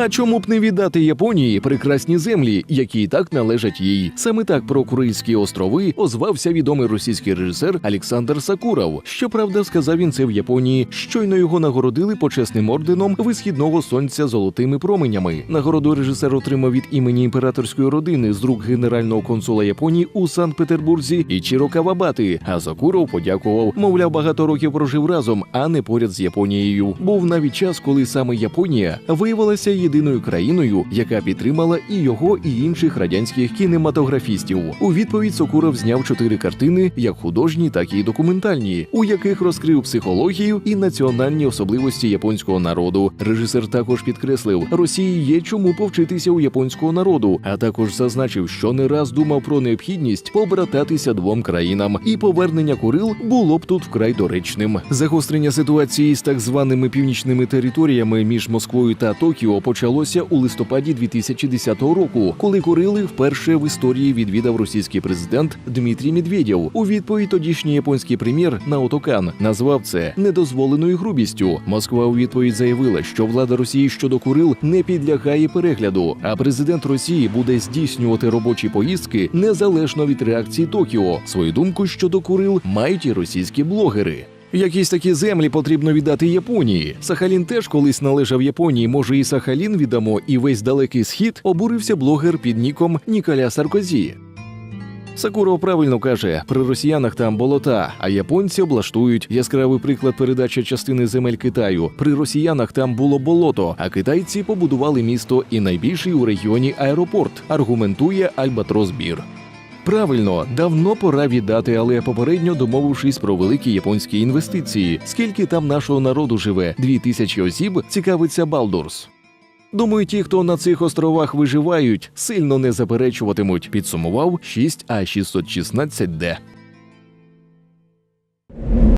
А чому б не віддати Японії прекрасні землі, які і так належать їй? Саме так про Курильські острови озвався відомий російський режисер Олександр Сакуров. Щоправда, сказав він це в Японії. Щойно його нагородили почесним орденом висхідного сонця золотими променями. Нагороду режисер отримав від імені імператорської родини з рук генерального консула Японії у Санкт-Петербурзі Ічіро Кавабати. А Сакуров подякував, мовляв, багато років прожив разом, а не поряд з Японією. Був навіть час, коли саме Японія виявилася єдиною країною, яка підтримала і його, і інших радянських кінематографістів. У відповідь Сокуров зняв чотири картини, як художні, так і документальні, у яких розкрив психологію і національні особливості японського народу. Режисер також підкреслив, Росії є чому повчитися у японського народу, а також зазначив, що не раз думав про необхідність побрататися двом країнам, і повернення Курил було б тут вкрай доречним. Загострення ситуації з так званими північними територіями між Москвою та Токіо почалося у листопаді 2010 року, коли Курили вперше в історії відвідав російський президент Дмитрій Медведєв. У відповідь тодішній японський прем'єр Наото Кан назвав це недозволеною грубістю. Москва у відповідь заявила, що влада Росії щодо Курил не підлягає перегляду, а президент Росії буде здійснювати робочі поїздки незалежно від реакції Токіо. Свою думку щодо Курил мають і російські блогери. Якісь такі землі потрібно віддати Японії. Сахалін теж колись належав Японії. Може, і Сахалін віддамо, і весь далекий схід обурився блогер під ніком Ніколя Саркозі. Сакуров правильно каже, при росіянах там болота, а японці облаштують яскравий приклад передачі частини земель Китаю. При росіянах там було болото, а китайці побудували місто і найбільший у регіоні аеропорт. Аргументує Альбатрос Бір. Правильно, давно пора віддати, але попередньо домовившись про великі японські інвестиції. Скільки там нашого народу живе? Дві тисячі осіб цікавиться Балдурс. Думаю, ті, хто на цих островах виживають, сильно не заперечуватимуть. Підсумував 6 А 616 Д.